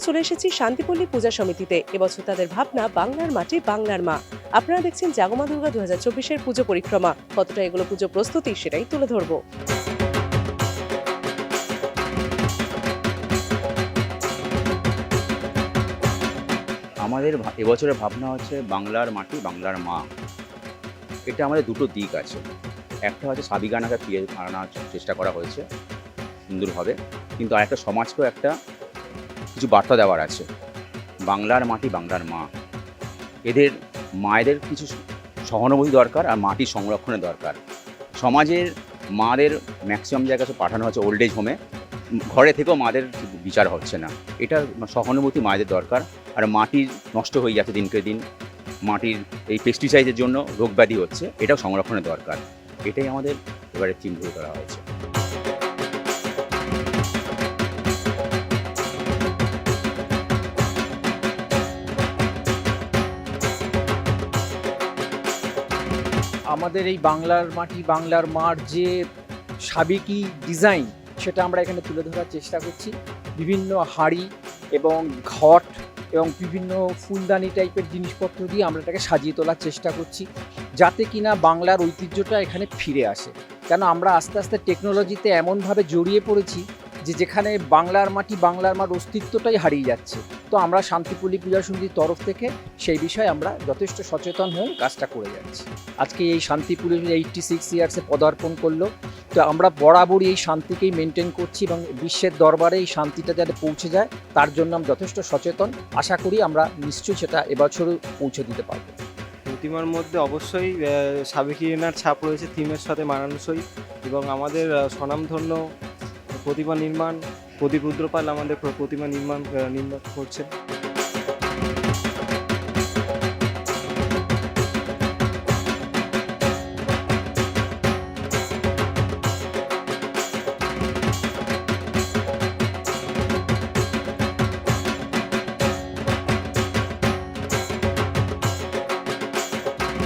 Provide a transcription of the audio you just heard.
চলে এসেছি শান্তিপল্লী পূজা সমিতিতে। এবছর তাদের ভাবনা, বাংলার মাটি, বাংলার মা। আপনারা দেখছেন জাগমা দুর্গা দু হাজার চব্বিশের পুজো পরিক্রমা। কতটা এগুলো পুজো প্রস্তুতি, সেটাই তুলে ধরবো। আমাদের এবছরের ভাবনা হচ্ছে বাংলার মাটি, বাংলার মা। এটা আমাদের দুটো দিক আছে। একটা হচ্ছে সাবিগানাকে ফিরে আনার চেষ্টা করা হয়েছে। সুন্দরভাবে। কিন্তু আরেকটা সমাজকেও একটা কিছু বার্তা দেওয়ার আছে। বাংলার মাটি বাংলার মা। এদের, মায়েদের কিছু সহানুভূতি দরকার আর মাটির সংরক্ষণের দরকার। সমাজের মাদের ম্যাক্সিমাম জায়গায় পাঠানো হচ্ছে ওল্ড এজ হোমে ঘরে থেকেও মাদের বিচার হচ্ছে না। এটা সহানুভূতি মায়েদের দরকার আর মাটি নষ্ট হয়ে যাচ্ছে দিনকে দিন। মাটির এই পেস্টিসাইডের জন্য রোগ ব্যাধি হচ্ছে, এটাও সংরক্ষণের দরকার। এটাই আমাদের এবারে ধরে করা হয়েছে। আমাদের এই বাংলার মাটি, বাংলার মার যে সাবেকি ডিজাইন, সেটা আমরা এখানে তুলে ধরার চেষ্টা করছি। বিভিন্ন হাড়ি এবং ঘট এবং বিভিন্ন ফুলদানি টাইপের জিনিসপত্র দিয়ে আমরা এটাকে সাজিয়ে তোলার চেষ্টা করছি, যাতে কিনা বাংলার ঐতিহ্যটা এখানে ফিরে আসে। কেন আমরা আস্তে আস্তে টেকনোলজিতে এমনভাবে জড়িয়ে পড়েছি যে যেখানে বাংলার মাটি, বাংলার মার অস্তিত্বটাই হারিয়ে যাচ্ছে। তো আমরা শান্তিপল্লী পূজা সমিতির তরফ থেকে সেই বিষয়ে আমরা যথেষ্ট সচেতন হয়ে কাজটা করে যাচ্ছি। আজকে এই শান্তিপুরে এইটটি সিক্স ইয়ার্সে পদার্পণ করল। তো আমরা বরাবরই এই শান্তিকেই মেনটেন করছি এবং বিশ্বের দরবারে এই শান্তিটা যাতে পৌঁছে যায়, তার জন্য আমরা যথেষ্ট সচেতন। আশা করি আমরা নিশ্চয়ই সেটা এবছরও পৌঁছে দিতে পারব। প্রতিমার মধ্যে অবশ্যই সাবেকিনার ছাপ রয়েছে, থিমের সাথে মানানসই এবং আমাদের স্বনামধন্য প্রতিমা নির্মাণ প্রদীপ রুদ্রপাল আমাদের প্র- প্রতিমা নির্মাণ নির্মাণ করছে।